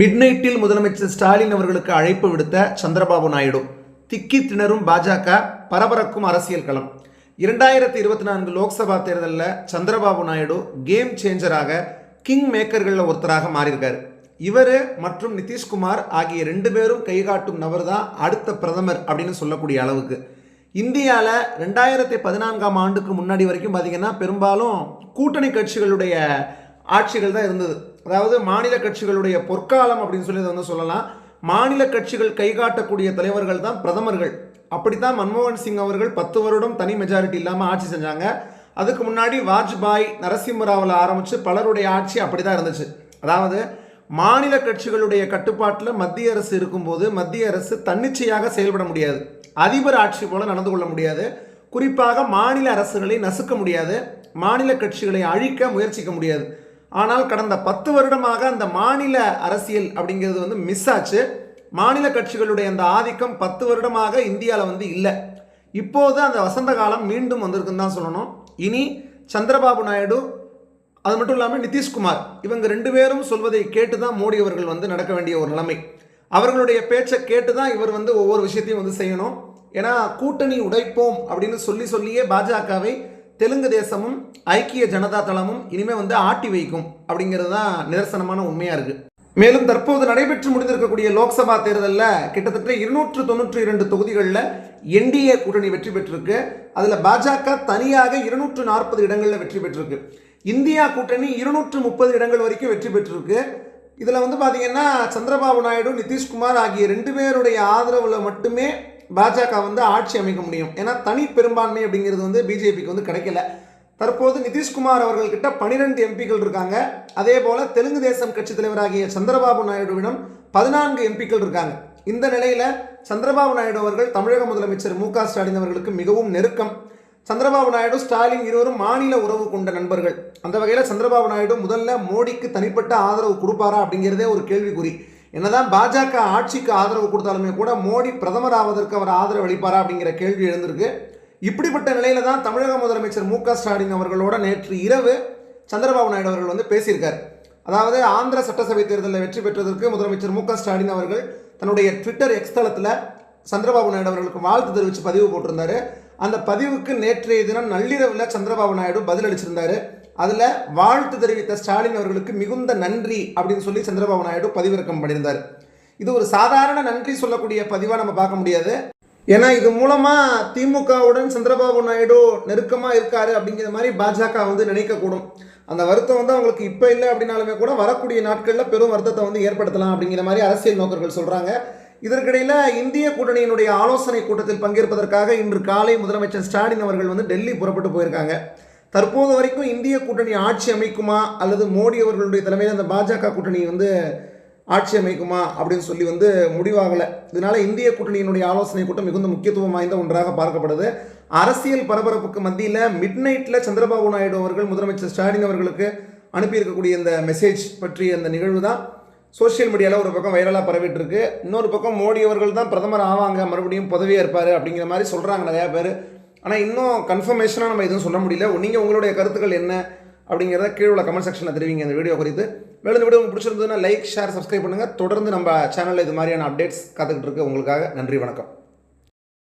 Mid நைட்டில் முதலமைச்சர் ஸ்டாலின் அவர்களுக்கு அழைப்பு விடுத்த சந்திரபாபு நாயுடு. திக்கி திணறும் பாஜக பரபரக்கும் அரசியல் களம். இரண்டாயிரத்தி இருபத்தி நான்கு லோக்சபா தேர்தலில் சந்திரபாபு நாயுடு கேம் சேஞ்சராக கிங் மேக்கர்களில் ஒருத்தராக மாறியிருக்கார். இவர் மற்றும் நிதிஷ்குமார் ஆகிய ரெண்டு பேரும் கைகாட்டும் நபர் தான் அடுத்த பிரதமர் அப்படின்னு சொல்லக்கூடிய அளவுக்கு. இந்தியாவில் ரெண்டாயிரத்தி பதினான்காம் ஆண்டுக்கு முன்னாடி வரைக்கும் பார்த்திங்கன்னா பெரும்பாலும் கூட்டணி கட்சிகளுடைய ஆட்சிகள் தான் இருந்தது. அதாவது மாநில கட்சிகளுடைய பொற்காலம் அப்படின்னு சொல்லி வந்து சொல்லலாம். மாநில கட்சிகள் கைகாட்டக்கூடிய தலைவர்கள் தான் பிரதமர்கள். அப்படித்தான் மன்மோகன் சிங் அவர்கள் பத்து வருடம் தனி மெஜாரிட்டி இல்லாமல் ஆட்சி செஞ்சாங்க. அதுக்கு முன்னாடி வாஜ்பாய் நரசிம்மராவில் ஆரம்பித்து பலருடைய ஆட்சி அப்படி தான் இருந்துச்சு. அதாவது மாநில கட்சிகளுடைய கட்டுப்பாட்டில் மத்திய அரசு இருக்கும்போது மத்திய அரசு தன்னிச்சையாக செயல்பட முடியாது. அதிபர் ஆட்சி போல நடந்து கொள்ள முடியாது. குறிப்பாக மாநில அரசுகளை நசுக்க முடியாது. மாநில கட்சிகளை அழிக்க முயற்சிக்க முடியாது. ஆனால் கடந்த பத்து வருடமாக அந்த மாநில அரசியல் அப்படிங்கிறது வந்து மிஸ் ஆச்சு. மாநில கட்சிகளுடைய அந்த ஆதிக்கம் பத்து வருடமாக இந்தியாவில் வந்து இல்லை. இப்போது அந்த வசந்த காலம் மீண்டும் வந்திருக்குன்னு தான் சொல்லணும். இனி சந்திரபாபு நாயுடு அது மட்டும் இல்லாமல் நிதிஷ்குமார் இவங்க ரெண்டு பேரும் சொல்வதை கேட்டு தான் மோடி அவர்கள் வந்து நடக்க வேண்டிய ஒரு நிலைமை. அவர்களுடைய பேச்சை கேட்டு தான் இவர் வந்து ஒவ்வொரு விஷயத்தையும் வந்து செய்யணும். ஏன்னா கூட்டணி உடைப்போம் அப்படின்னு சொல்லி சொல்லியே பாஜகவை தெலுங்கு தேசமும் ஐக்கிய ஜனதா தளமும் இனிமே வந்து ஆட்டி வைக்கும் அப்படிங்கிறது தான் நிதர்சனமான உண்மையாக இருக்குது மேலும் தற்போது நடைபெற்று முடிந்திருக்கக்கூடிய லோக்சபா தேர்தலில் கிட்டத்தட்ட இருநூற்று தொண்ணூற்றி இரண்டு தொகுதிகளில் என்டிஏ கூட்டணி வெற்றி பெற்றிருக்கு. அதில் பாஜக தனியாக இருநூற்று நாற்பது இடங்களில் வெற்றி பெற்றிருக்கு. இந்தியா கூட்டணி இருநூற்று முப்பது இடங்கள் வரைக்கும் வெற்றி பெற்றிருக்கு. இதில் வந்து பார்த்தீங்கன்னா சந்திரபாபு நாயுடு நிதிஷ்குமார் ஆகிய ரெண்டு பேருடைய ஆதரவில் மட்டுமே பாஜக வந்து ஆட்சி அமைக்க முடியும். ஏன்னா தனி பெரும்பான்மை அப்படிங்கிறது வந்து பிஜேபிக்கு வந்து கிடைக்கல. தற்போது நிதிஷ்குமார் அவர்கள்கிட்ட பனிரெண்டு எம்பிக்கள் இருக்காங்க. அதே போல் தெலுங்கு தேசம் கட்சி தலைவராகிய சந்திரபாபு நாயுடுவிடம் பதினான்கு எம்பிக்கள் இருக்காங்க. இந்த நிலையில் சந்திரபாபு நாயுடு அவர்கள் தமிழக முதலமைச்சர் மு க ஸ்டாலின் அவர்களுக்கு மிகவும் நெருக்கம். சந்திரபாபு நாயுடு ஸ்டாலின் இருவரும் மாநில உறவு கொண்ட நண்பர்கள். அந்த வகையில் சந்திரபாபு நாயுடு முதல்ல மோடிக்கு தனிப்பட்ட ஆதரவு கொடுப்பாரா அப்படிங்கிறதே ஒரு கேள்விக்குறி. என்னதான் பாஜக ஆட்சிக்கு ஆதரவு கொடுத்தாலுமே கூட மோடி பிரதமர் ஆவதற்கு அவர் ஆதரவு அளிப்பாரா அப்படிங்கிற கேள்வி எழுந்திருக்கு. இப்படிப்பட்ட நிலையில தான் தமிழக முதலமைச்சர் மு க ஸ்டாலின் அவர்களோட நேற்று இரவு சந்திரபாபு நாயுடு அவர்கள் வந்து பேசியிருக்கார். அதாவது ஆந்திர சட்டசபை தேர்தலில் வெற்றி பெற்றதற்கு முதலமைச்சர் மு க ஸ்டாலின் அவர்கள் தன்னுடைய ட்விட்டர் எக்ஸ் தளத்தில் சந்திரபாபு நாயுடு அவர்களுக்கு வாழ்த்து தெரிவித்து பதிவு போட்டிருந்தாரு. அந்த பதிவுக்கு நேற்றைய தினம் நள்ளிரவில் சந்திரபாபு நாயுடு பதிலளிச்சிருந்தாரு அதில் வாழ்த்து தெரிவித்த ஸ்டாலின் அவர்களுக்கு மிகுந்த நன்றி அப்படின்னு சொல்லி சந்திரபாபு நாயுடு பதிவிறக்கம் பண்ணியிருந்தார். இது ஒரு சாதாரண நன்றி சொல்லக்கூடிய பதிவாக நம்ம பார்க்க முடியாது. ஏன்னா இது மூலமாக திமுகவுடன் சந்திரபாபு நாயுடு நெருக்கமாக இருக்காரு அப்படிங்கிற மாதிரி பாஜக வந்து நினைக்கக்கூடும். அந்த வருத்தம் வந்து அவங்களுக்கு இப்போ இல்லை அப்படின்னாலுமே கூட வரக்கூடிய நாட்களில் பெரும் வருத்தத்தை வந்து ஏற்படுத்தலாம் அப்படிங்கிற மாதிரி அரசியல் நோக்கர்கள் சொல்கிறாங்க இதற்கிடையில் இந்திய கூட்டணியினுடைய ஆலோசனை கூட்டத்தில் பங்கேற்பதற்காக இன்று காலை முதலமைச்சர் ஸ்டாலின் அவர்கள் வந்து டெல்லி புறப்பட்டு போயிருக்காங்க. தற்போது வரைக்கும் இந்திய கூட்டணி ஆட்சி அமைக்குமா அல்லது மோடி அவர்களுடைய தலைமையில் அந்த பாஜக கூட்டணி வந்து ஆட்சி அமைக்குமா அப்படின்னு சொல்லி வந்து முடிவாகலை. இதனால் இந்திய கூட்டணியினுடைய ஆலோசனை கூட்டம் மிகுந்த முக்கியத்துவம் வாய்ந்த ஒன்றாக பார்க்கப்படுது. அரசியல் பரபரப்புக்கு மத்தியில் மிட் நைட்டில் சந்திரபாபு நாயுடு அவர்கள் முதலமைச்சர் ஸ்டாலின் அவர்களுக்கு அனுப்பியிருக்கக்கூடிய இந்த மெசேஜ் பற்றிய அந்த நிகழ்வு தான் சோஷியல் மீடியாவில் ஒரு பக்கம் வைரலாக பரவிட்டு இருக்கு இன்னொரு பக்கம் மோடி அவர்கள் தான் பிரதமர் ஆவாங்க மறுபடியும் பதவியாக இருப்பார் அப்படிங்கிற மாதிரி சொல்கிறாங்க நிறையா பேர். ஆனால் இன்னும் கன்ஃபர்மேஷனாக நம்ம எதுவும் சொல்ல முடியல. நீங்கள் உங்களுடைய கருத்துக்கள் என்ன அப்படிங்கிறத கீழே உள்ள கமெண்ட் செக்ஷனில் தெரிவிங்க இந்த வீடியோ குறித்து. மேலும் இந்த வீடியோ உங்களுக்கு பிடிச்சிருந்ததுன்னா லைக் ஷேர் சப்ஸ்கிரைப் பண்ணுங்கள் தொடர்ந்து நம்ம சேனலில் இது மாதிரியான அப்டேட்ஸ் காத்துக்கிட்டு இருக்கு. உங்களுக்காக நன்றி வணக்கம்.